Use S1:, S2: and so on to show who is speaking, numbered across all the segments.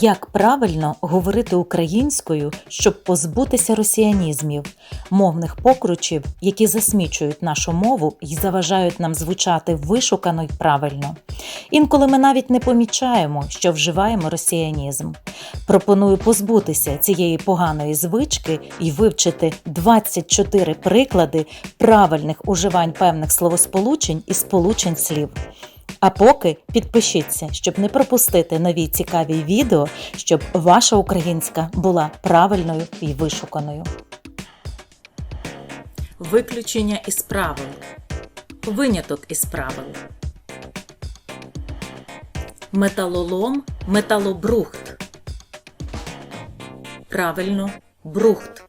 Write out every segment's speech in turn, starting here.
S1: Як правильно говорити українською, щоб позбутися росіянізмів, мовних покручів, які засмічують нашу мову і заважають нам звучати вишукано й правильно. Інколи ми навіть не помічаємо, що вживаємо росіянізм. Пропоную позбутися цієї поганої звички і вивчити 24 приклади правильних уживань певних словосполучень і сполучень слів. А поки підпишіться, щоб не пропустити нові цікаві відео, щоб ваша українська була правильною і вишуканою. Виключення із правил. Виняток із правил. Металолом, металобрухт. Правильно, брухт.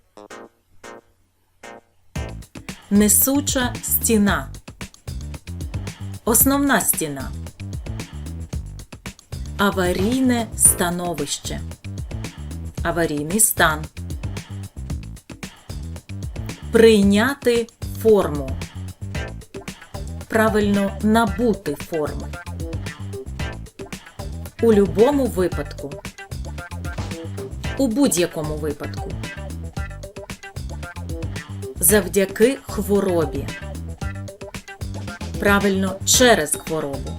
S1: Несуча стіна. Основна стіна. Аварійне становище. Аварійний стан. Прийняти форму. Правильно набути форму. У любому випадку. У будь-якому випадку. Завдяки хворобі. Правильно через хворобу.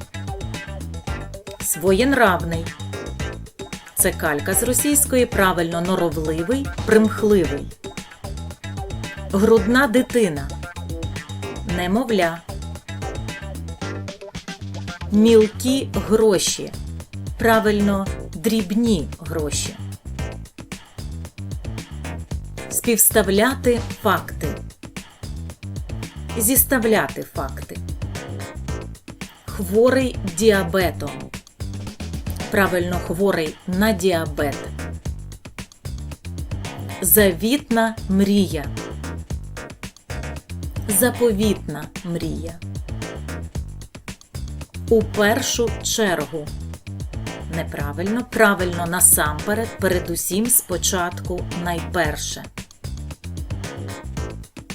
S1: Своєнравний. Це калька з російської правильно норовливий, примхливий. Грудна дитина. Немовля. Мілкі гроші. Правильно дрібні гроші. Співставляти факти. Зіставляти факти. Хворий діабетом. Правильно хворий на діабет. Завітна мрія. Заповітна мрія. У першу чергу. Неправильно, правильно насамперед, передусім спочатку найперше.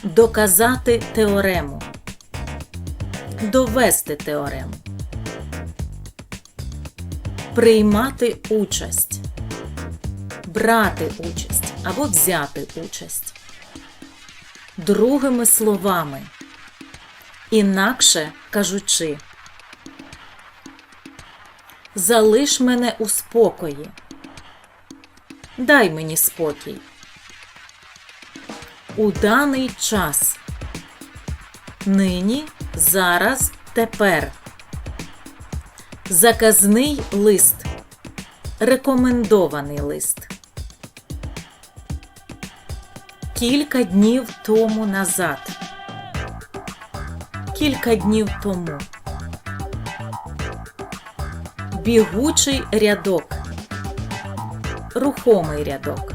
S1: Доказати теорему. Довести теорему. Приймати участь. Брати участь або взяти участь. Другими словами. Інакше кажучи. Залиш мене у спокої. Дай мені спокій. У даний час. Нині, зараз, тепер. Заказний лист. Рекомендований лист. Кілька днів тому назад. Кілька днів тому. Бігучий рядок. Рухомий рядок.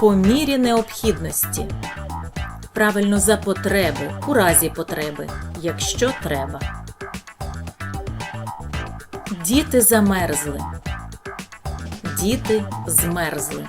S1: По мірі необхідності. Правильно за потреби, у разі потреби, якщо треба. Діти замерзли. Діти змерзли.